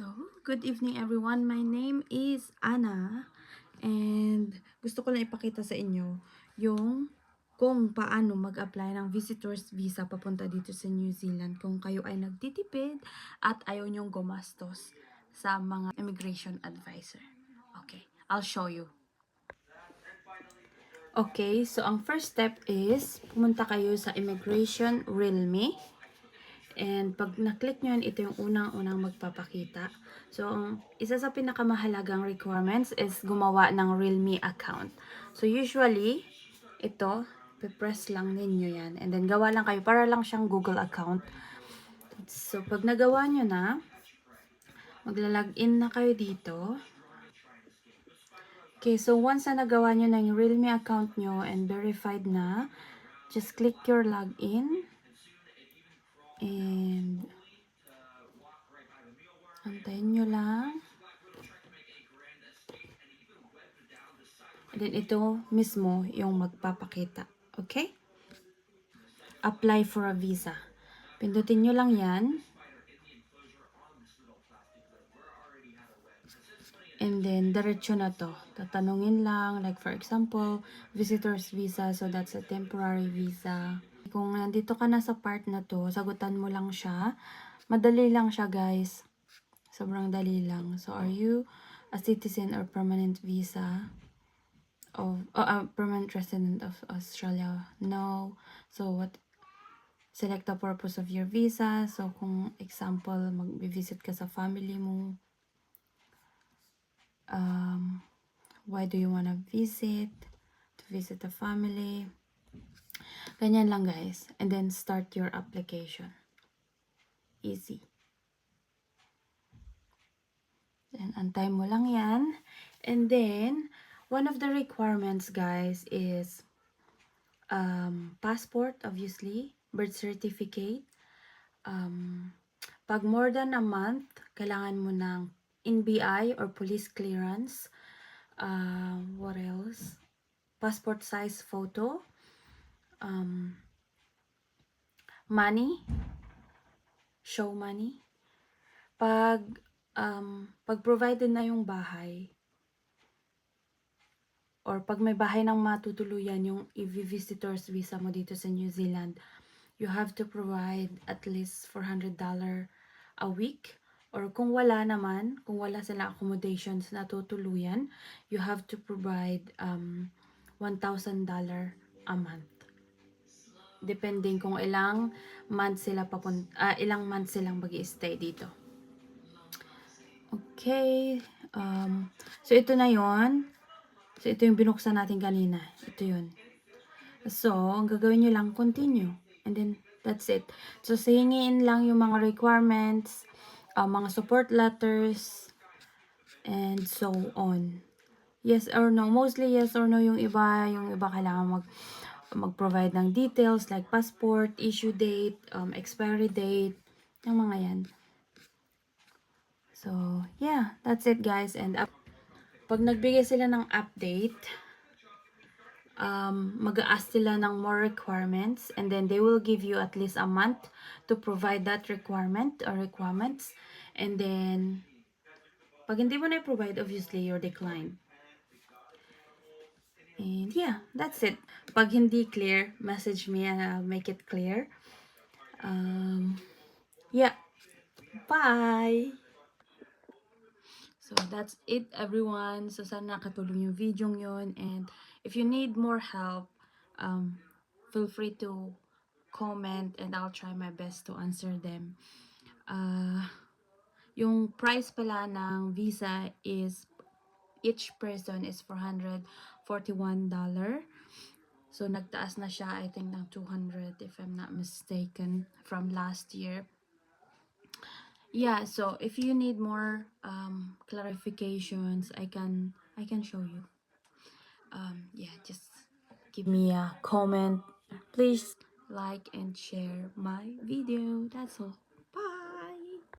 So, good evening everyone. My name is Anna and gusto ko lang ipakita sa inyo yung kung paano mag-apply ng visitor's visa papunta dito sa New Zealand kung kayo ay nagtitipid at ayaw nyong gumastos sa mga immigration advisor. Okay, I'll show you. Okay, so ang first step is pumunta kayo sa Immigration Realme. And pag na-click nyo yan, ito yung unang-unang magpapakita. So, ang isa sa pinakamahalagang requirements is gumawa ng Realme account. So, usually, ito, pipress lang ninyo yan. And then, gawa lang kayo. Para lang siyang Google account. So, pag nagawa nyo na, magla-login na kayo dito. Okay, so once na nagawa nyo na yung Realme account nyo and verified na, just click your login. And, antayin nyo lang. And then, ito mismo yung magpapakita. Okay? Apply for a visa. Pindutin nyo lang yan. And then, diretso na to. Tatanungin lang, like for example, visitor's visa, so that's a temporary visa. Kung nandito ka na sa part na to, sagutan mo lang siya. Madali lang siya, guys. Sobrang dali lang. So, are you a citizen or permanent visa of, oh, a permanent resident of Australia? No. So, what, select the purpose of your visa. So, kung example, mag-visit ka sa family mo, um, why do you want to visit to visit the family ganyan lang guys and then start your application easy then antay mo lang yan and then one of the requirements guys is um, passport obviously birth certificate um, pag more than a month kailangan mo ng NBI or police clearance. Um, what else? Passport size photo. Um, money. Show money. Pag um, pag provided na yung bahay or pag may bahay ng matutuluyan yung i-visitors visa mo dito sa New Zealand, you have to provide at least $400 a week or kung wala naman, kung wala sila accommodations na tutuluyan, you have to provide um, $1,000 a month. Depending kung ilang months sila papun ah, ilang months silang mag stay dito. Okay. Um, so, ito na yon So, ito yung binuksan natin kanina. Ito yun. So, ang gagawin nyo lang, continue. And then, that's it. So, singin lang yung mga requirements, uh, mga support letters, and so on. Yes or no. Mostly yes or no yung iba. Yung iba kailangan mag mag-provide ng details like passport, issue date, um, expiry date, yung mga yan. So, yeah, that's it guys. And up, pag nagbigay sila ng update, um, mag-ask sila ng more requirements and then they will give you at least a month to provide that requirement or requirements and then pag hindi mo na provide obviously you're declined and yeah that's it. Pag hindi clear message me and I'll make it clear. Um, yeah. Bye. So, that's it everyone. So, sana nakatulong yung video yon And if you need more help, um, feel free to comment and I'll try my best to answer them. Uh, yung price pala ng visa is, each person is $441. So, nagtaas na siya, I think, ng 200 if I'm not mistaken, from last year. Yeah so if you need more um clarifications i can i can show you. Um yeah just give me a comment. Please. like and share my video. That's all